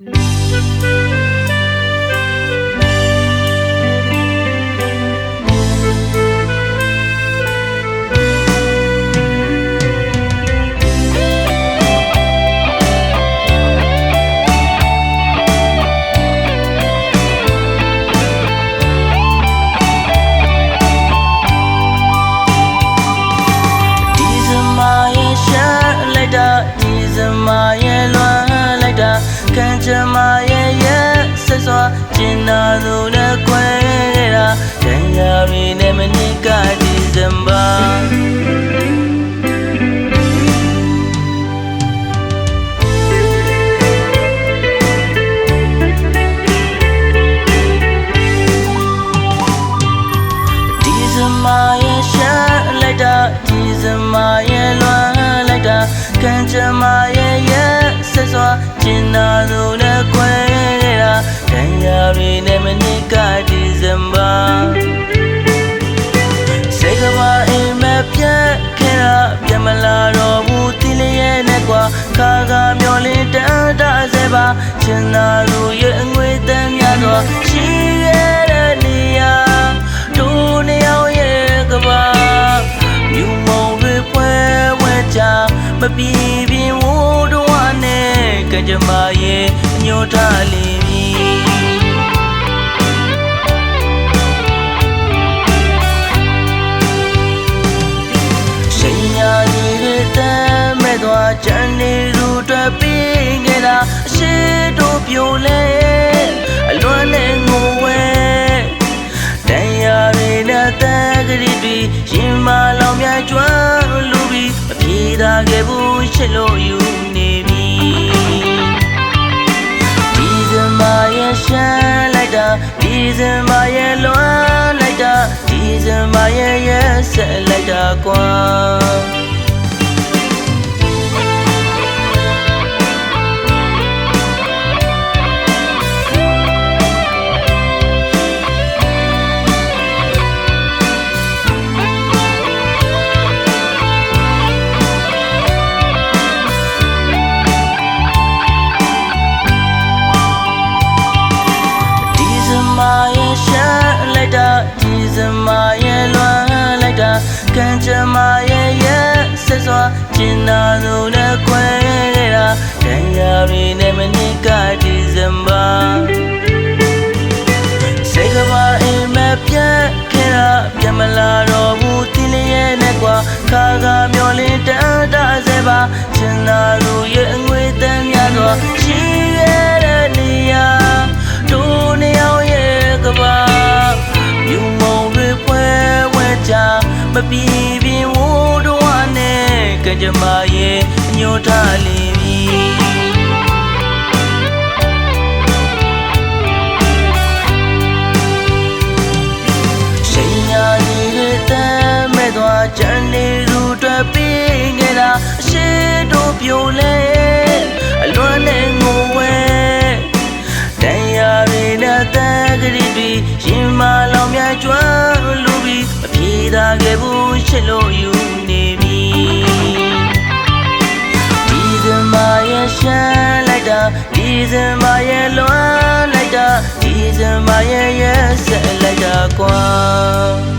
ဒီ ခံချမရဲ့ရဲ့ဆက်စွာကျင်နာသူနဲ့ခွဲခဲ့တာတန်ရာရီနဲ့မနစ်ကဒီဇင်ဘာစေကမအိမ်မပြတ်ခဲ့တာပြတ်မလာတော့ဘူးတိလျက်နဲ့ကွာခါကမျောလင်းတန်းတစေပါရှင်သာသူရဲ့အငွေတမ်းများစွာရှိခဲ့ မပြေပြင်းဝတော့နဲ့ကကြမရဲ့ညှို့ထားလိမ့်မည်ရှိန်ညာကြီးတဲ့တမ်းမဲ့သွားချန်နေသူတွေ့ပြီးခဲ့တာအရှိတို့ပြိုလဲအလွမ်းနဲ့ငိုဝဲတန်ရာရီနဲ့တန်ကလေးတွေရင်မလောင်များကျွမ်းလူပြီးမပြေတာခဲ့ ဘူးရှစ်လို့ယူနေပြီဒီစမရဲ့ရှမ်းလိုက်တာဒီစမရဲ့လွမ်းလိုက်တာဒီစမရဲ့ရဲ့ဆက်လိုက်တာကွာ င်နာသူနဲ့ခွဲခဲ့တာတန်ရာရီနဲ့မနစ်ကဒီဇင်ဘာစေကမအိမ်မပြတ်ခဲ့တာပြတ်မလာတော့ဘူးတိလျက်နဲ့ကွာခါကမျောလင်းတန်းတစေပါကျင်နာသူရဲ့အငွေတမ်းများစွာရှိခဲ့တဲ့နေရာတို့နှစ်ယောက်ရဲ့ကဘာမြူမုံတွေဖွဲဝဲချမပြေပြင်းဝတော့နဲ့ ကကြမ္မာရဲ့အညှို့ထားလိမ့်မည်ရှိန်ညာကြီးတဲ့တမ်းမဲ့သွားချန်နေသူတွေ့ပြီးခဲ့တာအရှိတို့ပြိုလဲအလွမ်းနဲ့ငိုဝဲတန်ရာရီနဲ့တန်ကလေးတွေရင်မလောင်များကျွမ်းလူပြီးမပြေတာခဲ့ဘူးရှစ်လို့ယူ ဒီစမရဲ့လွမ်းလိုက်တာဒီစမရဲ့ရဲ့ဆက်လိုက်တာကွာ